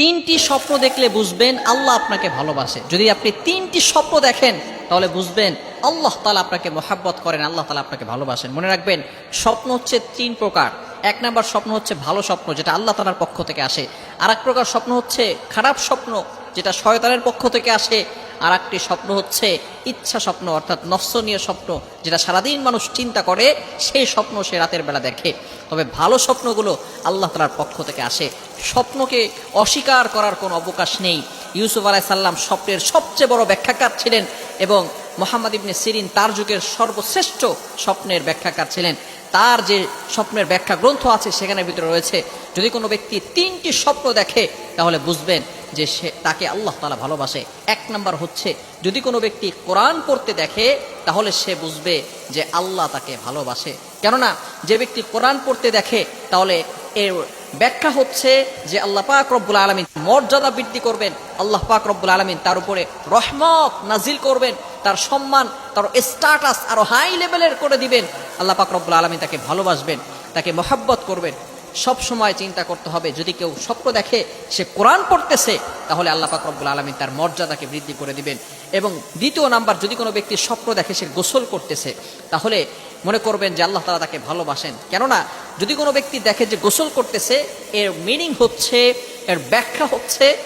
তিনটি স্বপ্ন দেখলে বুঝবেন আল্লাহ আপনাকে ভালোবাসে। যদি আপনি তিনটি স্বপ্ন দেখেন, তাহলে বুঝবেন আল্লাহ তালা আপনাকে মোহাব্বত করেন, আল্লাহ তালা আপনাকে ভালোবাসেন। মনে রাখবেন, স্বপ্ন হচ্ছে তিন প্রকার। এক নাম্বার স্বপ্ন হচ্ছে ভালো স্বপ্ন, যেটা আল্লাহ তালার পক্ষ থেকে আসে। আর এক প্রকার স্বপ্ন হচ্ছে খারাপ স্বপ্ন, যেটা শয়তানের পক্ষ থেকে আসে। আর একটি স্বপ্ন হচ্ছে ইচ্ছা স্বপ্ন, অর্থাৎ নফসনীয় স্বপ্ন যেটা সারাদিন মানুষ চিন্তা করে, সেই স্বপ্ন সে রাতের বেলা দেখে। তবে ভালো স্বপ্নগুলো আল্লাহ তালার পক্ষ থেকে আসে। স্বপ্নকে অস্বীকার করার কোনো অবকাশ নেই। ইউসুফ আলাই সাল্লাম স্বপ্নের সবচেয়ে বড় ব্যাখ্যাকার ছিলেন এবং মোহাম্মদ ইবনে সিরিন তার যুগের সর্বশ্রেষ্ঠ স্বপ্নের ব্যাখ্যাকার ছিলেন। তার যে স্বপ্নের ব্যাখ্যা গ্রন্থ আছে, সেখানের ভিতরে রয়েছে, যদি কোনো ব্যক্তি তিনটি স্বপ্ন দেখে, তাহলে বুঝবেন যে সে, তাকে আল্লাহ তালা ভালোবাসে। এক নাম্বার হচ্ছে যদি কোনো ব্যক্তি কোরআন পড়তে দেখে, তাহলে সে বুঝবে যে আল্লাহ তাকে ভালোবাসে। কেননা, যে ব্যক্তি কোরআন পড়তে দেখে, তাহলে এর ব্যাখ্যা হচ্ছে যে আল্লাহ পাক রব্বুল আলমিন মর্যাদা বৃদ্ধি করবেন, আল্লাহ পাক রব্বুল আলমিন তার উপরে রহমত নাজিল করবেন, তার সম্মান, তার স্টাটাস আরও হাই লেভেলের করে দিবেন, আল্লাহ পাক রব্বুল আলমিন তাকে ভালোবাসবেন, তাকে মহাব্বত করবেন। সব সময় চিন্তা করতে হবে। যদি কেউ স্বপ্ন দেখে, সে কোরআন পড়তেছে, তাহলে আল্লাহ পাক রব্বুল আলমিন তার মর্যাদাকে বৃদ্ধি করে দিবেন। এবং দ্বিতীয় নাম্বার, যদি কোনো ব্যক্তি স্বপ্ন দেখে, সে গোসল করতেছে, তাহলে মনে করবেন যে আল্লাহ তালা তাকে ভালোবাসেন। কেননা, যদি কোনো ব্যক্তি দেখে যে গোসল করতেছে, এর মিনিং হচ্ছে, এর ব্যাখ্যা হচ্ছে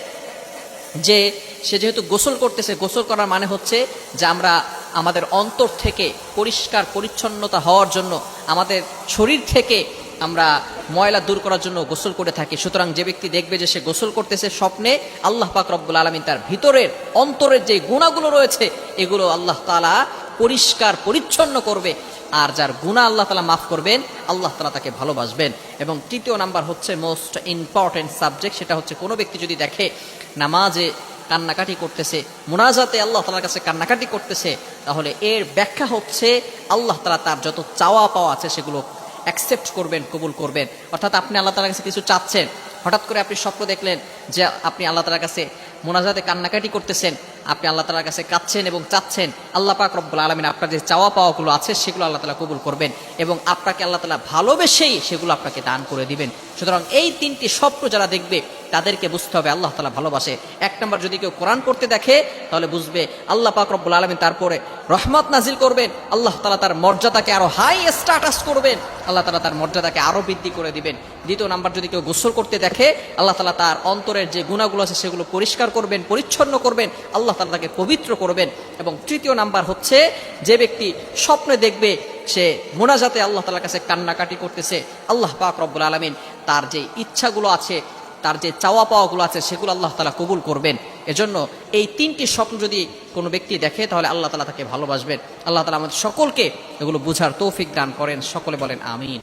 যে সে যেহেতু গোসল করতেছে, গোসল করার মানে হচ্ছে যে আমরা আমাদের অন্তর থেকে পরিষ্কার, পরিচ্ছন্নতা হওয়ার জন্য আমাদের শরীর থেকে আমরা ময়লা দূর করার জন্য গোসল করে থাকি। সুতরাং যে ব্যক্তি দেখবে যে সে গোসল করতেছে স্বপ্নে, আল্লাহ পাক রব্বুল আলমিন তার ভিতরের, অন্তরের যে গুণাগুলো রয়েছে, এগুলো আল্লাহ তালা পরিষ্কার, পরিচ্ছন্ন করবে। আর যার গুণা আল্লাহ তালা মাফ করবেন, আল্লাহ তালা তাকে ভালোবাসবেন। এবং তৃতীয় নাম্বার হচ্ছে মোস্ট ইম্পর্টেন্ট সাবজেক্ট সেটা হচ্ছে কোনো ব্যক্তি যদি দেখে নামাজে কান্নাকাটি করতেছে, মোনাজাতে আল্লাহ তালার কাছে কান্নাকাটি করতেছে, তাহলে এর ব্যাখ্যা হচ্ছে আল্লাহ তালা তার যত চাওয়া পাওয়া আছে সেগুলো অ্যাকসেপ্ট করবেন, কবুল করবেন। অর্থাৎ আপনি আল্লাহ তালার কাছে কিছু চাচ্ছেন। হঠাৎ করে আপনি স্বপ্ন দেখলেন যে আপনি আল্লাহ তালার কাছে মোনাজাতে কান্নাকাটি করতেছেন। আপনি আল্লাহ তালার কাছে কাচ্ছেন এবং চাচ্ছেন, আল্লাহ পাক রব্বুল আলমিন আপনার যে চাওয়া পাওয়াগুলো আছে, সেগুলো আল্লাহ তালা কবুল করবেন এবং আপনাকে আল্লাহ তালা ভালোবেসেই সেগুলো আপনাকে দান করে দিবেন। সুতরাং এই তিনটি স্বপ্ন যারা দেখবে, তাদেরকে বুঝতে হবে আল্লাহ তালা ভালোবাসে। এক নম্বর, যদি কেউ কোরআন পড়তে দেখে, তাহলে বুঝবে আল্লাহ পাক রব্বুল আলমিন তারপরে রহমত নাজিল করবেন, আল্লাহ তালা তার মর্যাদাকে আরও হাই স্টাটাস করবেন, আল্লাহ তালা তার মর্যাদাকে আরও বৃদ্ধি করে দিবেন। দ্বিতীয় নাম্বার, যদি কেউ গোসল করতে দেখে, আল্লাহ তালা তার অন্তরের যে গুণাগুলো আছে সেগুলো পরিষ্কার করবেন, পরিচ্ছন্ন করবেন, আল্লাহ তালা তাকে পবিত্র করবেন। এবং তৃতীয় নাম্বার হচ্ছে, যে ব্যক্তি স্বপ্নে দেখবে সে মোনাজাতে আল্লাহ তালার কাছে কান্নাকাটি করতেছে, আল্লাহ পাক রব্বুল আলমিন তার যে ইচ্ছাগুলো আছে তার যে চাওয়া পাওয়াগুলো আছে, সেগুলো আল্লাহ তালা কবুল করবেন। এজন্য এই তিনটি স্বপ্ন যদি কোনো ব্যক্তি দেখে, তাহলে আল্লাহ তালা তাকে ভালোবাসবেন। আল্লাহ তালা আমাদের সকলকে এগুলো বুঝার তৌফিক দান করেন। সকলে বলেন, আমিন।